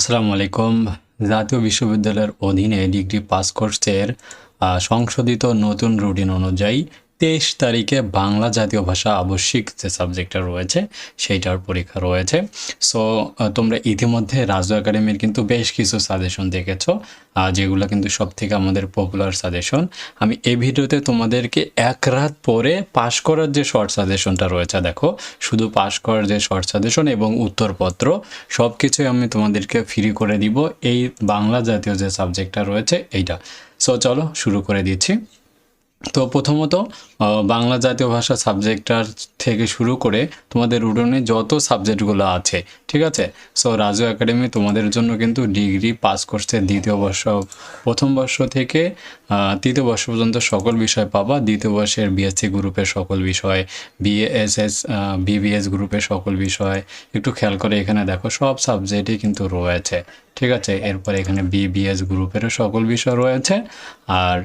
আসসালামু আলাইকুম জাতীয় বিশ্ববিদ্যালয়ের অধীনে ডিগ্রি পাস কোর্সের সংশোধিত নতুন রুটিন অনুযায়ী তেইশ তারিখে বাংলা জাতীয় ভাষা আবশ্যিক যে সাবজেক্টটা রয়েছে, সেইটার পরীক্ষা রয়েছে। সো তোমরা ইতিমধ্যে রাজু একাডেমির কিন্তু বেশ কিছু সাজেশন দেখেছ যেগুলো কিন্তু সব থেকে আমাদের পপুলার সাজেশন আমি এই ভিডিওতে তোমাদেরকে এক রাত পরে পাশ করার যে শর্ট সাজেশনটা রয়েছে, দেখো, শুধু পাশ করার যে শর্ট সাজেশন এবং উত্তরপত্র সব কিছুই আমি তোমাদেরকে ফ্রি করে দিব। এই বাংলা জাতীয় যে সাবজেক্টটা রয়েছে, এইটা। সো চলো শুরু করে দিচ্ছি। তো প্রথমত বাংলা জাতীয় ভাষা সাবজেক্টটার থেকে শুরু করে তোমাদের রুটনে যত সাবজেক্টগুলো আছে, ঠিক আছে? সো রাজু একাডেমি তোমাদের জন্য কিন্তু ডিগ্রি পাস করছে দ্বিতীয় বর্ষ, প্রথম বর্ষ থেকে তৃতীয় বর্ষ পর্যন্ত সকল বিষয় পাবা। দ্বিতীয় বর্ষের বিএসসি গ্রুপের সকল বিষয় বিএসএস বিবিএস গ্রুপের সকল বিষয়। একটু খেয়াল করে এখানে দেখো, সব সাবজেক্টই কিন্তু রয়েছে, ঠিক আছে? এরপরে এখানে বিবিএস গ্রুপেরও সকল বিষয় রয়েছে। আর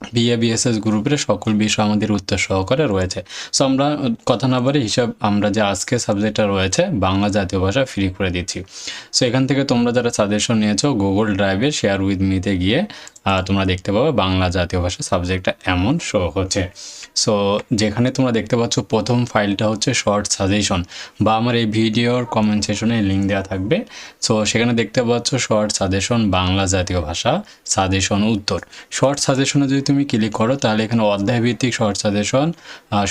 বিএ বিএসএস গ্রুপের সকল বিষয় আমাদের উত্তর সহকারে রয়েছে। সো আমরা কথা না বলে হিসাব, আমরা যে আজকে সাবজেক্টটা রয়েছে, বাংলা জাতীয় ভাষা ফ্রি করে দিচ্ছি। সো এখান থেকে তোমরা যারা সাজেশন নিয়েছো গুগল ড্রাইভে শেয়ার উইথ মিতে গিয়ে তোমরা দেখতে পাবে বাংলা জাতীয় ভাষা সাবজেক্টটা এমন শো হচ্ছে। সো যেখানে তোমরা দেখতে পাচ্ছ প্রথম ফাইলটা হচ্ছে শর্ট সাজেশন বা আমার এই ভিডিওর কমেন্ট সেশনে লিঙ্ক দেওয়া থাকবে। সো সেখানে দেখতে পাচ্ছ শর্ট সাজেশন বাংলা জাতীয় ভাষা সাজেশন উত্তর। শর্ট সাজেশনে যদি তুমি ক্লিক করো, তাহলে এখানে অধ্যায় ভিত্তিক শর্ট সাজেশন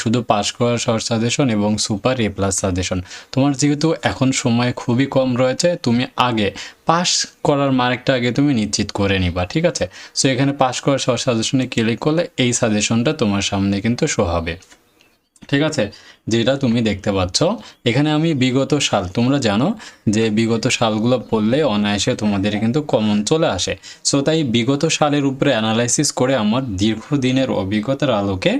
শুধু পাস করার শর্ট সাজেশন এবং সুপার এ প্লাস সাজেশন তোমার যেহেতু এখন সময় খুবই কম রয়েছে, তুমি আগে পাস করার মার্কটা আগে তুমি নিশ্চিত করে নিবা, ঠিক আছে? সো এখানে পাস করার শর্ট সাজেশনে ক্লিক করলে এই সাজেশনটা তোমার সামনে কিন্তু শো হবে। ঠিক আছে? যেটা তুমি দেখতে পাচ্ছ, এখানে আমি বিগত সাল, তোমরা জানো যে বিগত সালগুলো পড়লে অনায়াসে তোমাদের কিন্তু কমন চলে আসে। সো তাই বিগত সালের উপরে অ্যানালাইসিস করে আমার দীর্ঘদিনের অভিজ্ঞতার আলোকে,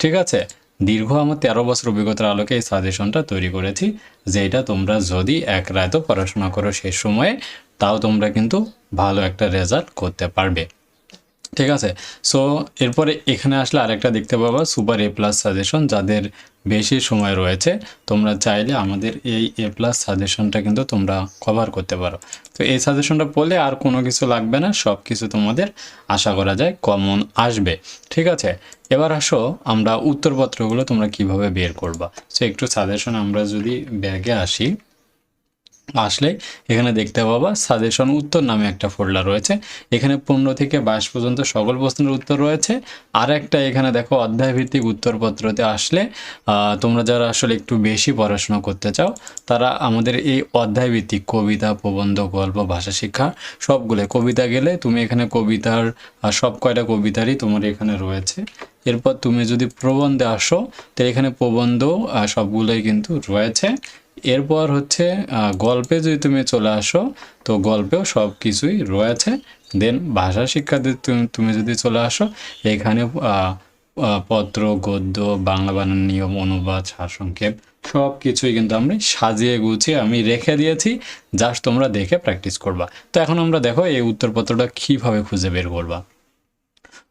ঠিক আছে? দীর্ঘ আমার তেরো বছর অভিজ্ঞতার আলোকে এই সাজেশনটা তৈরি করেছি যে এটা তোমরা যদি এক রায়তো পড়াশোনা করো সেই সময়ে, তাও তোমরা কিন্তু ভালো একটা রেজাল্ট করতে পারবে। ঠিক আছে? সো এরপরে এখানে আসলে আরেকটা দেখতে পাবা সুপার এ প্লাস সাজেশন যাদের বেশি সময় রয়েছে, তোমরা চাইলে আমাদের এই এ প্লাস সাজেশনটা কিন্তু তোমরা কভার করতে পারো। তো এই সাজেশনটা পড়লে আর কোনো কিছু লাগবে না, সব কিছু তোমাদের আশা করা যায় কমন আসবে। ঠিক আছে? এবার আসো, আমরা উত্তরপত্রগুলো তোমরা কীভাবে বের করবা? সো একটু সাজেশন আমরা যদি ব্যাগে আসি। আসলে এখানে দেখতে পাবা সাজেশন উত্তর নামে একটা ফোল্ডার রয়েছে। এখানে পনেরো থেকে বাইশ পর্যন্ত সকল প্রশ্নের উত্তর রয়েছে। আর একটা এখানে দেখো অধ্যায় ভিত্তিক উত্তরপত্রতে আসলে তোমরা যারা আসলে একটু বেশি পড়াশোনা করতে চাও, তারা আমাদের এই অধ্যায় ভিত্তিক কবিতা, প্রবন্ধ, গল্প, ভাষা, শিক্ষা সবগুলো, কবিতা গেলে তুমি এখানে কবিতার সব কয়টা কবিতারই তোমার এখানে রয়েছে। এরপর তুমি যদি প্রবন্ধে আসো, তো এখানে প্রবন্ধ সবগুলোই কিন্তু রয়েছে। এরপর হচ্ছে গল্পে যদি তুমি চলে আসো, তো গল্পেও সব কিছুই রয়েছে। দেন ভাষা শিক্ষাতে তুমি- যদি চলে আসো, এখানে পত্র, গদ্য, বাংলা বানান নিয়ম, অনুবাদ, সারসংক্ষেপ, সব কিছুই কিন্তু আমি সাজিয়ে গুছিয়ে আমি রেখে দিয়েছি। জাস্ট তোমরা দেখে প্র্যাকটিস করবা। তো এখন আমরা দেখো এই উত্তরপত্রটা কীভাবে খুঁজে বের করবা।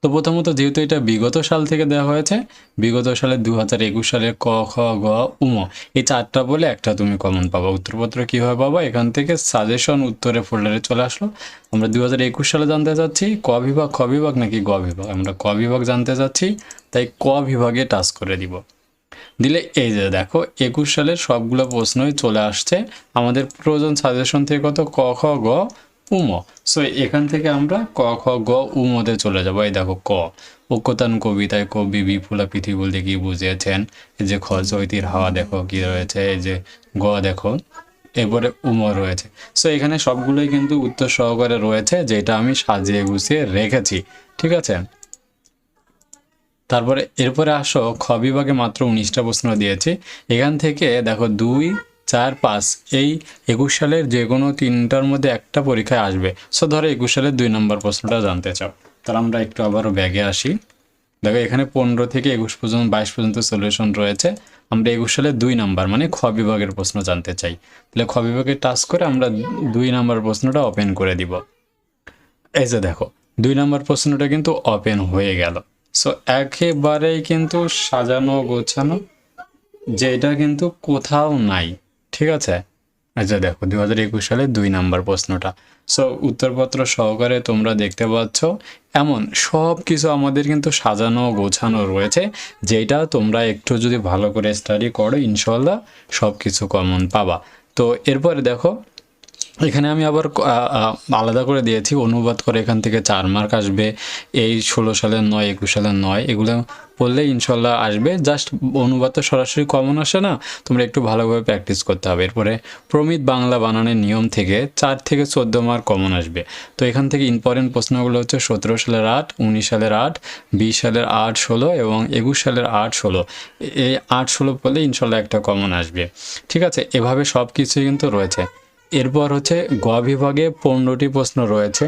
তো প্রথমত যেহেতু এটা বিগত সাল থেকে দেওয়া হয়েছে, বিগত সালে দু হাজার একুশ সালে ক, খ, গ উম এই চারটা বলে একটা তুমি কমন পাবা। উত্তরপত্র কীভাবে পাবা এখান থেকে সাজেশন উত্তরে ফোল্ডারে চলে আসলো। আমরা দু হাজার একুশ সালে জানতে চাচ্ছি, ক বিভাগ, খ বিভাগ নাকি গ বিভাগ? আমরা ক বিভাগ জানতে চাচ্ছি, তাই ক বিভাগে টাচ করে দিব। দিলে এই যে দেখো, একুশ সালের সবগুলো প্রশ্নই চলে আসছে। আমাদের প্রয়োজন সাজেশন থেকে কত? ক, খ, গ উম। সো এখান থেকে আমরা ক, খ, গ, উমতে চলে যাব। এই দেখো, ক। ঐক্যতান কবিতায় কবি বিপুলা পৃথিবী বলতে কি বুঝিয়েছেন? এই যে খ, চৈতির হাওয়া দেখো, কি রয়েছে? এই যে গ, দেখো, এরপরে উম রয়েছে। সো এখানে সবগুলোই কিন্তু উত্তর সহকারে রয়েছে, যেটা আমি সাজিয়ে গুছিয়ে রেখেছি। ঠিক আছে? তারপরে, এরপরে আসো, খ বিভাগে মাত্র উনিশটা প্রশ্ন দিয়েছি। এখান থেকে, দেখো, দুই চার পাঁচ এই একুশ সালের যে কোনো তিনটার মধ্যে একটা পরীক্ষায় আসবে। সো ধরো একুশ সালের দুই নম্বর প্রশ্নটা জানতে চাও। তাহলে আমরা একটু আবারও ব্যাগে আসি। দেখো, এখানে পনেরো থেকে একুশ পর্যন্ত, বাইশ পর্যন্ত সলিউশন রয়েছে। আমরা একুশ সালের দুই নাম্বার মানে খ বিভাগের প্রশ্ন জানতে চাই। তাহলে খ বিভাগে টাচ করে আমরা দুই নাম্বার প্রশ্নটা ওপেন করে দিব। এই যে দেখো, দুই নাম্বার প্রশ্নটা কিন্তু ওপেন হয়ে গেল। সো একেবারেই কিন্তু সাজানো গোছানো, যেটা কিন্তু কোথাও নাই। ঠিক আছে? আচ্ছা দেখো দু হাজার একুশ সালে দুই নাম্বার প্রশ্নটা। সো উত্তরপত্র সহকারে তোমরা দেখতে পাচ্ছ, এমন সব কিছু আমাদের কিন্তু সাজানো, গোছানো রয়েছে, যেটা তোমরা একটু যদি ভালো করে স্টাডি করো ইনশাল্লাহ সব কিছু কমন পাবা। তো, এরপরে দেখো এখানে আমি আবার আলাদা করে দিয়েছি, অনুবাদ করে এখান থেকে চার মার্ক আসবে। এই ষোলো সালের নয়, একুশ সালের নয়, এগুলো পড়লে ইনশাল্লাহ আসবে। জাস্ট অনুবাদ তো সরাসরি কমন আসে না, তোমরা একটু ভালোভাবে প্র্যাকটিস করতে হবে। এরপরে প্রমিত বাংলা বানানের নিয়ম থেকে চার থেকে চোদ্দ মার্ক কমন আসবে। তো এখান থেকে ইম্পর্টেন্ট প্রশ্নগুলো হচ্ছে সতেরো সালের আট, উনিশ সালের আট, বিশ সালের আট, ষোলো এবং একুশ সালের আট, ষোলো। এই আট, ষোলো পড়লে ইনশাল্লাহ একটা কমন আসবে। ঠিক আছে? এভাবে সব কিছুই কিন্তু রয়েছে। এরপর হচ্ছে গ বিভাগে পনেরোটি প্রশ্ন রয়েছে।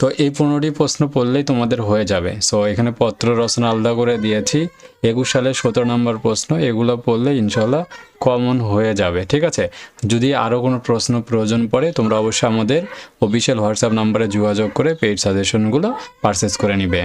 তো এই পনেরোটি প্রশ্ন পড়লেই তোমাদের হয়ে যাবে। সো এখানে পত্র রচনা আলাদা করে দিয়েছি। একুশ সালের সতেরো নম্বর প্রশ্ন, এগুলো পড়লে ইনশাল্লাহ কমন হয়ে যাবে, ঠিক আছে? যদি আরও কোনো প্রশ্ন প্রয়োজন পড়ে, তোমরা অবশ্যই আমাদের অফিসিয়াল হোয়াটসঅ্যাপ নাম্বারে যোগাযোগ করে পেইড সাজেশনগুলো পারচেস করে নিবে।